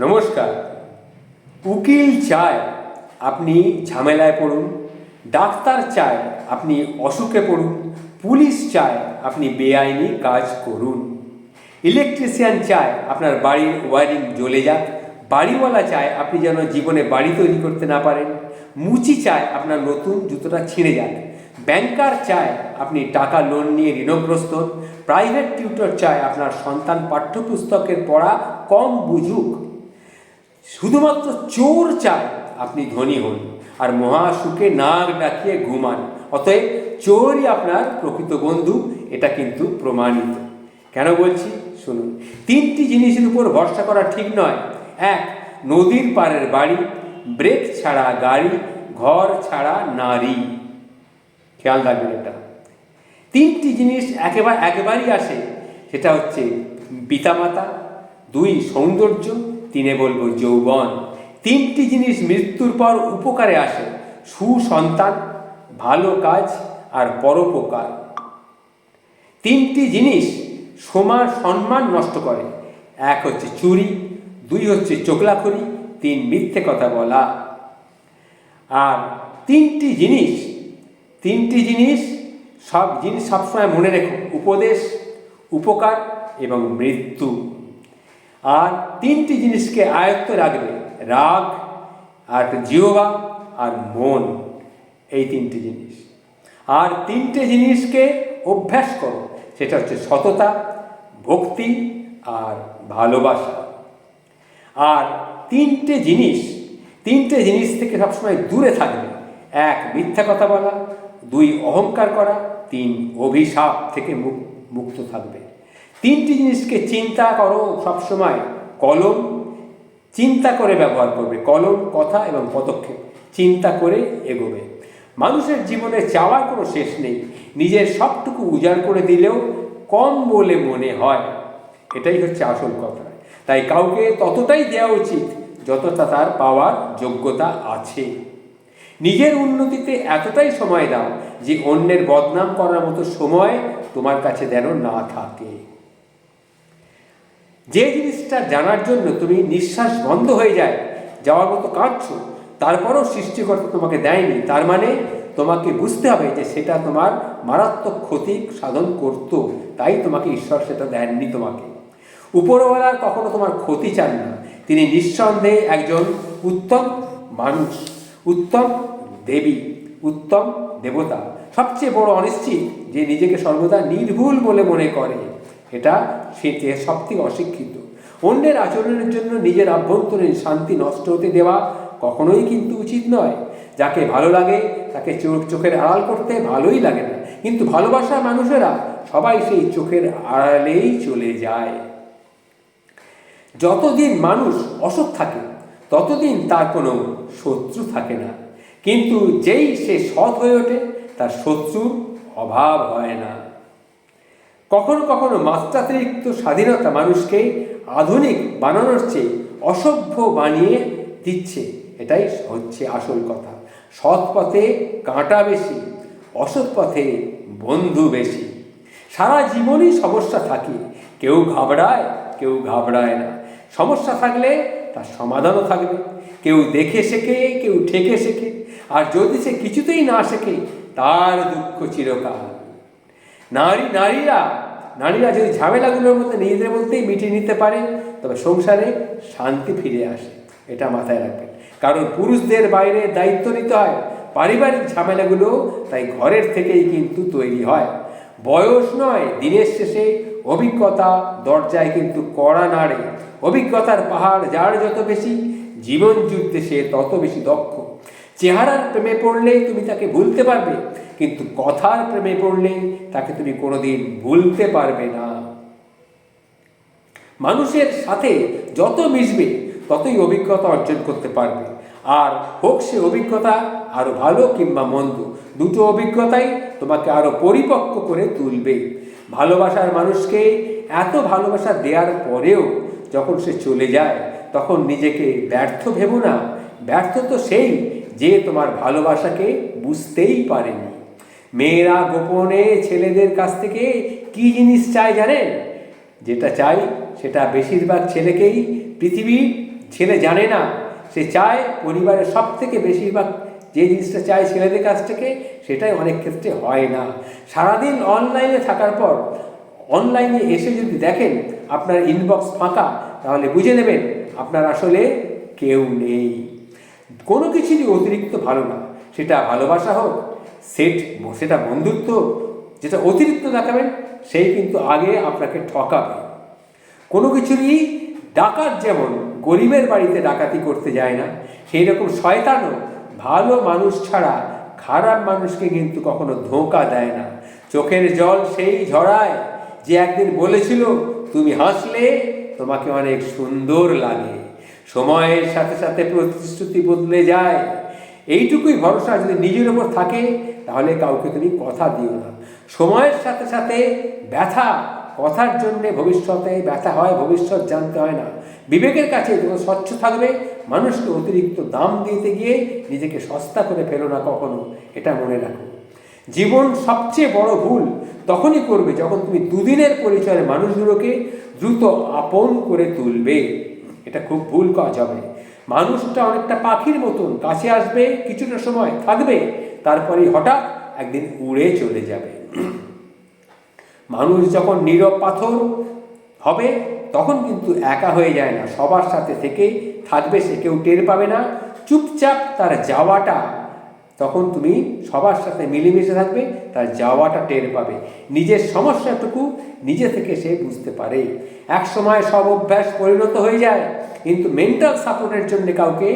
নমস্কার। উকিল চায় আপনি ঝামেলায় পড়ুন, ডাক্তার চায় আপনি অসুখে পড়ুন, পুলিশ চায় আপনি বেআইনি কাজ করুন। ইলেকট্রিশিয়ান চায় আপনার বাড়ির ওয়ারিং জ্বলে যাক, বাড়িওয়ালা চায় আপনি যেন জীবনে বাড়ি তৈরি করতে না পারেন, মুচি চায় আপনার নতুন জুতোটা ছিঁড়ে যাক, ব্যাংকার চায় আপনি টাকা লোন নিয়ে ঋণগ্রস্ত প্রাইভেট টিউটর চায় আপনার সন্তান পাঠ্যপুস্তকের পড়া কম বুঝুক। শুধুমাত্র চোর চায় আপনি ধনী হন আর মহাসুখে নাক ডাকিয়ে ঘুমান। অতএব চোরই আপনার প্রকৃত বন্ধু, এটা কিন্তু প্রমাণিত। কেন বলছি? শুনুন, তিনটি জিনিসের উপর ভরসা করা ঠিক নয়। এক, নদীর পাড়ের বাড়ি, ব্রেক ছাড়া গাড়ি, ঘর ছাড়া নারী। খেয়াল রাখবেন এটা। তিনটি জিনিস একেবারে একবারই আসে, সেটা হচ্ছে পিতামাতা, দুই সৌন্দর্য তিনে বলব যৌবন। তিনটি জিনিস মৃত্যুর পর উপকারে আসে। সুসন্তান, ভালো কাজ আর পরোপকার তিনটি জিনিস সমান সম্মান নষ্ট করে। এক হচ্ছে চুরি, দুই হচ্ছে চোখলাখড়ি, তিন মিথ্যে কথা বলা। আর তিনটি জিনিস তিনটি জিনিস সব জিনিস সবসময় মনে রেখো। উপদেশ, উপকার এবং মৃত্যু। আর তিনটি জিনিসকে আয়ত্ত রাখবে, রাগ আর জিহবা আর মন, এই তিনটি জিনিস। আর তিনটে জিনিসকে অভ্যাস করো, সেটা হচ্ছে সততা, ভক্তি আর ভালোবাসা। আর তিনটে জিনিস তিনটে জিনিস থেকে সবসময় দূরে থাকবে। এক, মিথ্যা কথা বলা, দুই, অহংকার করা, তিন, অভিশাপ থেকে মুক- মুক্ত থাকবে। তিনটি জিনিসকে চিন্তা করো সবসময়। কলম, চিন্তা করে ব্যবহার করবে। কলম, কথা এবং পদক্ষেপ। চিন্তা করে এগোবে। মানুষের জীবনে চাওয়ার কোনো শেষ নেই। নিজের সবটুকু উজাড় করে দিলেও কম বলে মনে হয়। এটাই হচ্ছে আসল কথা। তাই কাউকে ততটাই দেওয়া উচিত যতটা তার পাওয়ার যোগ্যতা আছে। নিজের উন্নতিতে এতটাই সময় দাও যে অন্যের বদনাম করার মতো সময় তোমার কাছে যেন না থাকে। যে জিনিসটা জানার জন্য তুমি নিঃশ্বাস বন্ধ হয়ে যায়, যাওয়ার মতো কাঁদছো তারপরও সৃষ্টিকর্তা তোমাকে দেয়নি। তার মানে তোমাকে বুঝতে হবে যে সেটা তোমার মারাত্মক ক্ষতি সাধন করত, তাই তোমাকে ঈশ্বর সেটা দেননি তোমাকে। উপরওয়ালার কখনো তোমার ক্ষতি চান না। তিনি নিঃসন্দেহে একজন উত্তম মানুষ, উত্তম দেবী, উত্তম দেবতা। সবচেয়ে বড় অনিশ্চিত যে নিজেকে সর্বদা নির্ভুল বলে মনে করে। এটা সে সব থেকে অশিক্ষিত। অন্যের আচরণের জন্য নিজের আভ্যন্তরীণ শান্তি নষ্ট হতে দেওয়া কখনোই কিন্তু উচিত নয়। যাকে ভালো লাগে, তাকে চোখ, চোখের আড়াল করতে ভালোই লাগে না। কিন্তু ভালোবাসা মানুষেরা সবাই সেই চোখের আড়ালেই চলে যায়। যতদিন মানুষ অসৎ থাকে, ততদিন তার কোনো শত্রু থাকে না। কিন্তু যেই সে সৎ হয়ে ওঠে, তার শত্রুর অভাব হয় না। কখনো কখনো মাত্রাতিরিক্ত স্বাধীনতা মানুষকে আধুনিক বানানোর চেয়ে অসভ্য বানিয়ে দিচ্ছে। এটাই হচ্ছে আসল কথা। সৎ পথে কাঁটা বেশি, অসৎ পথে বন্ধু বেশি। সারা জীবনই সমস্যা থাকে। কেউ ঘাবড়ায় কেউ ঘাবড়ায় না। সমস্যা থাকলে তার সমাধানও থাকবে। কেউ দেখে শেখে, কেউ ঠেকে শেখে। আর যদি সে কিছুতেই না শেখে, তার দুঃখ চিরকাল নারী, নারীরা নারীরা যদি ঝামেলাগুলোর মধ্যে নিজেদের মধ্যেই মিটিয়ে নিতে পারে, তবে সংসারে শান্তি ফিরে আসে। এটা মাথায় রাখবেন। কারণ পুরুষদের বাইরে দায়িত্ব নিতে হয়। পারিবারিক ঝামেলাগুলো তাই ঘরের থেকেই কিন্তু তৈরি হয়। বয়স নয়, দিনের শেষে অভিজ্ঞতা দরজায় কিন্তু কড়া নাড়ে। অভিজ্ঞতার পাহাড় যার যত বেশি, জীবন যুদ্ধে সে তত বেশি দক্ষ। চেহারার প্রেমে পড়লে তুমি তাকে ভুলতে পারবে, কিন্তু কথার প্রেমে পড়লে তাকে তুমি কোনোদিন ভুলতে পারবে না। মানুষের সাথে যত মিশবে, ততই অভিজ্ঞতা অর্জন করতে পারবে। আর হোক সে অভিজ্ঞতা আরও ভালো কিংবা মন্দ, দুটো অভিজ্ঞতাই তোমাকে আরও পরিপক্ক করে তুলবে। ভালোবাসার মানুষকে এত ভালোবাসা দেওয়ার পরেও যখন সে চলে যায়, তখন নিজেকে ব্যর্থ ভেবো না। ব্যর্থ তো সেই যে তোমার ভালোবাসাকে বুঝতেই পারেনি। মেয়েরা গোপনে ছেলেদের কাছ থেকে কি জিনিস চায় জানেন? যেটা চাই সেটা বেশিরভাগ ছেলেকেই পৃথিবীর ছেলে জানে না। সে চায় পরিবারের সব থেকে বেশিরভাগ যে জিনিসটা চায় ছেলেদের কাছ থেকে সেটাই অনেক ক্ষেত্রে হয় না। সারাদিন অনলাইনে থাকার পর অনলাইনে এসে যদি দেখেন আপনার ইনবক্স ফাঁকা, তাহলে বুঝে নেবেন আপনার আসলে কেউ নেই। কোনো কিছুরই অতিরিক্ত ভালো না। সেটা ভালোবাসা হোক, সেট, সেটা বন্ধুত্ব যেটা অতিরিক্ত দেখাবেন, সেই কিন্তু আগে আপনাকে ঠকাবে। কোনো কিছুরই ডাকাত যেমন গরিবের বাড়িতে ডাকাতি করতে যায় না সেই রকম শয়তানও ভালো মানুষ ছাড়া খারাপ মানুষকে কিন্তু কখনো ধোঁকা দেয় না। চোখের জল সেই ঝরায় যে একদিন বলেছিল, তুমি হাসলে তোমাকে অনেক সুন্দর লাগে। সময়ের সাথে সাথে প্রতিশ্রুতি বদলে যায়। এইটুকুই ভরসা যদি নিজের ওপর থাকে, তাহলে কাউকে তুমি কথা দিও না। সময়ের সাথে সাথে ব্যথা, কথার জন্যে ভবিষ্যতে ব্যথা হয়, ভবিষ্যৎ জানতে হয় না। বিবেকের কাছে যখন স্বচ্ছ থাকবে, মানুষকে অতিরিক্ত দাম দিতে গিয়ে নিজেকে সস্তা করে ফেলো না কখনো, এটা মনে রাখো। জীবন সবচেয়ে বড় ভুল তখনই করবে যখন তুমি দুদিনের পরিচয়ের মানুষগুলোকে দ্রুত আপন করে তুলবে। এটা খুব ভুল কাজ হবে। মানুষটা অনেকটা পাখির মতন, কাছে আসবে কিছুটা সময় থাকবে তারপরে হঠাৎ একদিন উড়ে চলে যাবে। মানুষ যখন নীরব পাথর হবে, তখন কিন্তু একা হয়ে যায় না, সবার সাথে থেকে থাকবে সে, কেউ টের পাবে না। চুপচাপ তার যাওয়াটা তখন তুমি সবার সাথে মিলেমিশে থাকবে, তার যাওয়াটা টের পাবে। নিজের সমস্যাটুকু নিজে থেকে সে বুঝতে পারে। এক সময় সব অভ্যাস পরিণত হয়ে যায়, কিন্তু মেন্টাল সাপোর্টের জন্য কাউকে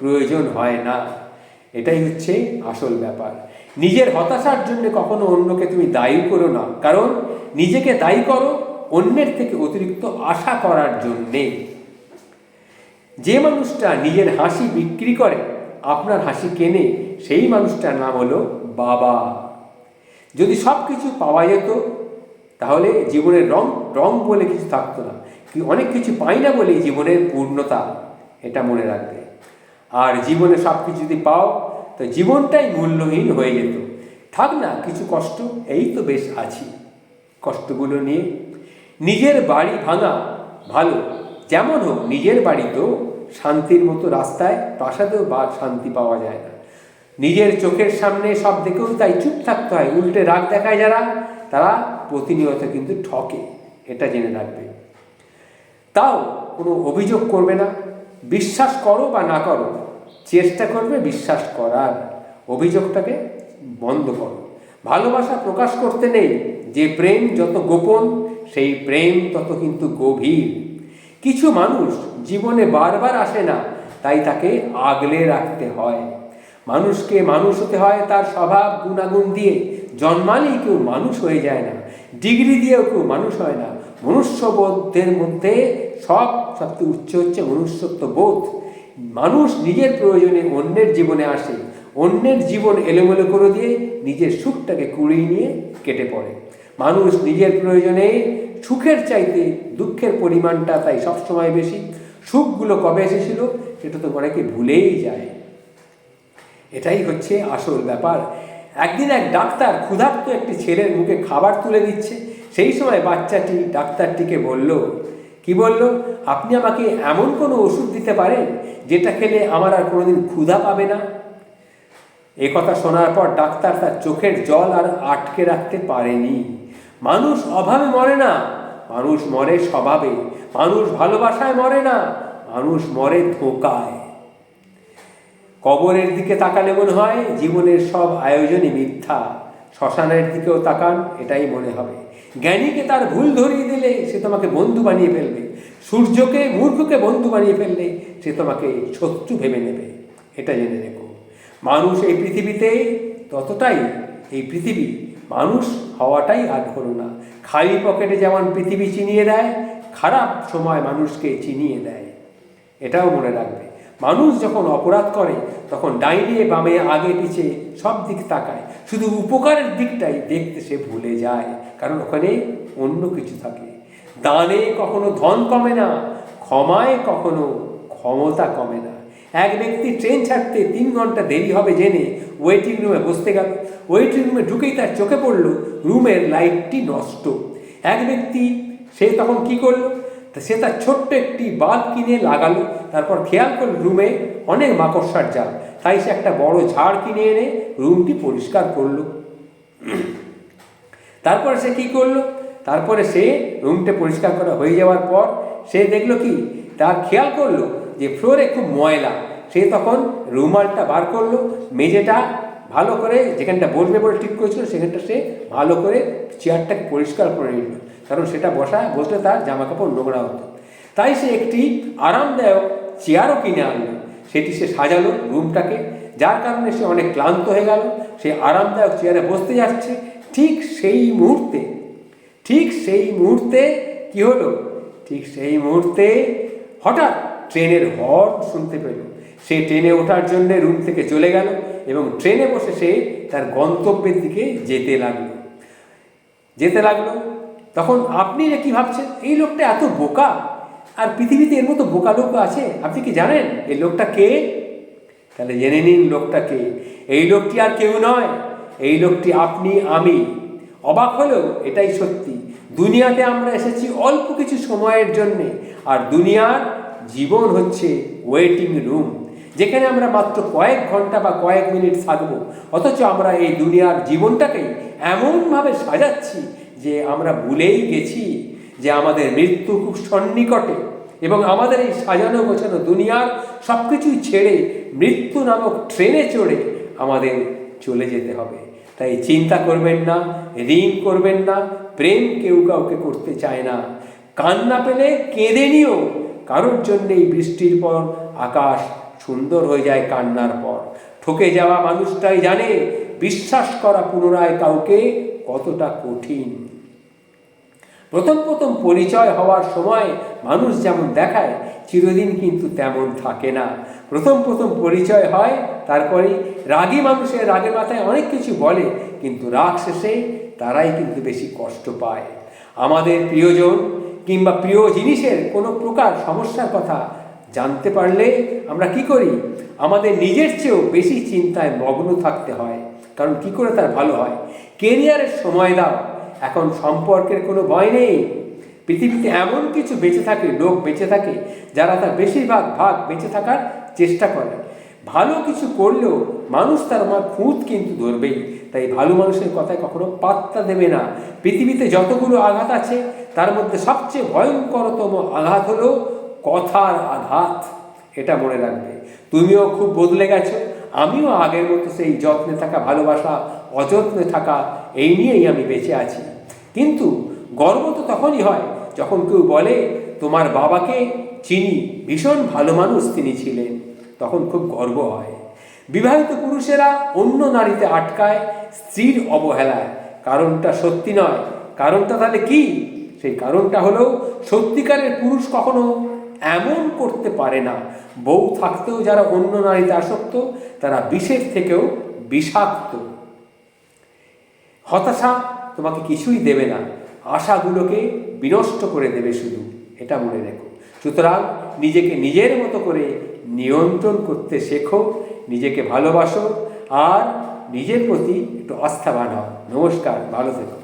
প্রয়োজন হয় না। এটাই হচ্ছে আসল ব্যাপার। নিজের হতাশার জন্য কখনো অন্যকে তুমি দায়ী করো না, কারণ নিজেকে দায়ী করো অন্যের থেকে অতিরিক্ত আশা করার জন্যে। যে মানুষটা নিজের হাসি বিক্রি করে আপনার হাসি কেনে, সেই মানুষটার নাম হলো বাবা। যদি সব কিছু পাওয়া যেত, তাহলে জীবনের রং রং বলে কিছু থাকতো না। কি অনেক কিছু পাই না বলেই জীবনের পূর্ণতা, এটা মনে রাখবে। আর জীবনে সব কিছু যদি পাও, তো জীবনটাই মূল্যহীন হয়ে যেত। থাক না, কিছু কষ্ট, এই তো বেশ আছি। কষ্টগুলো নিয়ে, নিজের বাড়ি ভাঙা ভালো, যেমন হোক, নিজের বাড়িতেও শান্তির মতো রাস্তায় প্রাসাদেও বা শান্তি পাওয়া যায় না। নিজের চোখের সামনে সব দেখেও তাই চুপ থাকতে হয়। উল্টে রাগ দেখায় যারা, তারা প্রতিনিয়ত কিন্তু ঠকে, এটা জেনে রাখবে। তাও কোনো অভিযোগ করবে না। বিশ্বাস করো বা না করো, চেষ্টা করবে বিশ্বাস করার। অভিযোগটাকে বন্ধ করো। ভালোবাসা প্রকাশ করতে নেই। যে প্রেম যত গোপন, সেই প্রেম তত কিন্তু গভীর। কিছু মানুষ জীবনে বারবার আসে না, তাই তাকে আগলে রাখতে হয়। মানুষকে মানুষ হতে হয় তার স্বভাব, গুণাগুণ দিয়ে। জন্মালেই কেউ মানুষ হয়ে যায় না, ডিগ্রি দিয়েও কেউ মানুষ হয় না। মনুষ্যবোধের মধ্যে সব সবচেয়ে উচ্চ হচ্ছে মনুষ্যত্ব বোধ। মানুষ নিজের প্রয়োজনে অন্যের জীবনে আসে, অন্যের জীবন এলোমেলো করে দিয়ে নিজের সুখটাকে কুড়িয়ে নিয়ে কেটে পড়ে। মানুষ নিজের প্রয়োজনে সুখের চাইতে দুঃখের পরিমাণটা তাই সবসময় বেশি। সুখগুলো কবে এসেছিল সেটা তো অনেকে ভুলেই যায়। এটাই হচ্ছে আসল ব্যাপার। একদিন এক ডাক্তার ক্ষুধার্ত একটি ছেলের মুখে খাবার তুলে দিচ্ছে, সেই সময় বাচ্চাটি ডাক্তারটিকে বলল, কি বলল? আপনি আমাকে এমন কোনো ওষুধ দিতে পারেন যেটা খেলে আমার আর কোনোদিন ক্ষুধা পাবে না? এ কথা শোনার পর ডাক্তার তার চোখের জল আর আটকে রাখতে পারেনি। মানুষ অভাবে মরে না। মানুষ মরে স্বভাবে, মানুষ ভালোবাসায় মরে না, মানুষ মরে ধোকায়। কবরের দিকে তাকালে মনে হয় জীবনের সব আয়োজনই মিথ্যা। শ্মশানের দিকেও তাকান, এটাই মনে হবে। জ্ঞানীকে তার ভুল ধরিয়ে দিলে সে তোমাকে বন্ধু বানিয়ে ফেলবে। সূর্যকে, মূর্খকে বন্ধু বানিয়ে ফেললে সে তোমাকে শত্রু ভেবে নেবে। এটা জেনে রেখো। মানুষ এই পৃথিবীতে ততটাই, এই পৃথিবী মানুষ হওয়াটাই আর হলো না। খালি পকেটে যেমন পৃথিবী চিনিয়ে দেয়, খারাপ সময় মানুষকে চিনিয়ে দেয়। এটাও মনে রাখবে। মানুষ যখন অপরাধ করে, তখন ডাইনে বামে আগে পিছে সব দিক তাকায়। শুধু উপকারের দিকটাই দেখতে সে ভুলে যায়, কারণ ওখানে অন্য কিছু থাকে। দানে কখনো ধন কমে না, ক্ষমায় কখনো ক্ষমতা কমে না। এক ব্যক্তি ট্রেন ছাড়তে তিন ঘণ্টা দেরি হবে জেনে ওয়েটিং রুমে বসতে গেল। ওয়েটিং রুমে ঢুকেই তার চোখে পড়ল রুমের লাইটটি নষ্ট। এক ব্যক্তি, সে তখন কি করল? সে তার ছোট্ট একটি বাল্ব কিনে লাগালো, তারপর খেয়াল করল রুমে অনেক মাকড়সার জাল। তাই সে একটা বড় ঝাড় কিনে এনে রুমটি পরিষ্কার করল। তারপরে সে কি করল? তারপরে সে রুমটা পরিষ্কার করা হয়ে যাওয়ার পর সে দেখল কি? তার খেয়াল করল যে ফ্লোরে খুব ময়লা, সে তখন রুমালটা বার করল, মেঝেটা ভালো করে যেখানটা বসবে বলে ঠিক করেছিল, সেখানটা সে ভালো করে চেয়ারটাকে পরিষ্কার করে নিল। কারণ সেটা বসা, বসলে তার জামা কাপড় নোংরা হতো। তাই সে একটি আরামদায়ক চেয়ারও কিনে আনলো। সেটি সে সাজালো রুমটাকে যার কারণে সে অনেক ক্লান্ত হয়ে গেল। সে আরামদায়ক চেয়ারে বসতে যাচ্ছে। ঠিক সেই মুহূর্তে, ঠিক সেই মুহূর্তে কি হলো? ঠিক সেই মুহূর্তে হঠাৎ ট্রেনের হর্ন শুনতে পেল। সে ট্রেনে ওঠার জন্য রুম থেকে চলে গেল এবং ট্রেনে বসে সে তার গন্তব্যের দিকে যেতে লাগল। যেতে লাগল। তখন আপনি যে কি ভাবছেন? এই লোকটা এত বোকা? আর পৃথিবীতে এর মতো বোকা লোক আছে? আপনি কি জানেন? এই লোকটা কে? তাহলে জেনে নিন লোকটা কে। এই লোকটি আর কেউ নয়। এই লোকটি আপনি, আমি। অবাক হলেও এটাই সত্যি। দুনিয়াতে আমরা এসেছি অল্প কিছু সময়ের জন্যে। আর দুনিয়ার জীবন হচ্ছে ওয়েটিং রুম যেখানে আমরা মাত্র কয়েক ঘণ্টা বা কয়েক মিনিট থাকব। অথচ আমরা এই দুনিয়ার জীবনটাকেই এমনভাবে সাজাচ্ছি যে আমরা ভুলেই গেছি যে আমাদের মৃত্যু খুব সন্নিকটে এবং আমাদের এই সাজানো গোছানো দুনিয়ার সব কিছুই ছেড়ে মৃত্যু নামক ট্রেনে চড়ে আমাদের চলে যেতে হবে। তাই চিন্তা করবেন না, ঋণ করবেন না, প্রেম কেউ কাউকে করতে চায় না। কান্না পেলে কেঁদে নিও কারোর জন্য এই বৃষ্টির পর আকাশ সুন্দর হয়ে যায় কান্নার পর। ঠকে যাওয়া মানুষটাই জানে, বিশ্বাস করা পুনরায় কাউকে কতটা কঠিন। প্রথম প্রথম পরিচয় হওয়ার সময় মানুষ যেমন দেখায়, চিরদিন কিন্তু তেমন থাকে না। প্রথম প্রথম পরিচয় হয়, তারপরে রাগী মানুষের রাগের মাথায় অনেক কিছু বলে, কিন্তু রাগ শেষে তারাই কিন্তু বেশি কষ্ট পায়। আমাদের প্রিয়জন কিংবা প্রিয় জিনিসের কোনো প্রকার সমস্যার কথা জানতে পারলে আমরা কি করি? আমাদের নিজের চেয়েও বেশি চিন্তায় মগ্ন থাকতে হয়। কারণ কি করে তার ভালো হয়? কেরিয়ারের সময় দাও। এখন সম্পর্কের কোনো ভয় নেই। পৃথিবীতে এমন কিছু বেঁচে থাকে, লোক বেঁচে থাকে, যারা তার বেশিরভাগ ভাগ বেঁচে থাকার চেষ্টা করে। ভালো কিছু করলেও মানুষ তার আমার খুঁত কিন্তু ধরবেই। তাই ভালো মানুষের কথায় কখনো পাত্তা দেবে না। পৃথিবীতে যতগুলো আঘাত আছে তার মধ্যে সবচেয়ে ভয়ঙ্করতম আঘাত হলো কথার আঘাত। এটা মনে রাখবে। তুমিও খুব বদলে গেছো। আমিও আগের মতো সেই যত্নে থাকা, ভালোবাসা, অযত্নে থাকা, এই নিয়েই আমি বেঁচে আছি। কিন্তু গর্ব তো তখনই হয় যখন কেউ বলে, তোমার বাবাকে চিনি, ভীষণ ভালো মানুষ তিনি ছিলেন। তখন খুব গর্ব হয়। বিবাহিত পুরুষেরা অন্য নারীতে আটকায়, স্ত্রীর অবহেলায়। কারণটা সত্যি নয়। কারণটা তাহলে কি? সেই কারণটা হলো সত্যিকারের পুরুষ কখনো এমন করতে পারে না। বউ থাকতেও যারা অন্য নারীতে আসক্ত, তারা বিষের থেকেও বিষাক্ত। হতাশা তোমাকে কিছুই দেবে না। আশাগুলোকে বিনষ্ট করে দেবে শুধু। এটা মনে রেখো। সুতরাং নিজেকে নিজের মতো করে নিয়ন্ত্রণ করতে শেখো, নিজেকে ভালোবাসো আর নিজের প্রতি একটু আস্থাবান হও নমস্কার, ভালো থেকো।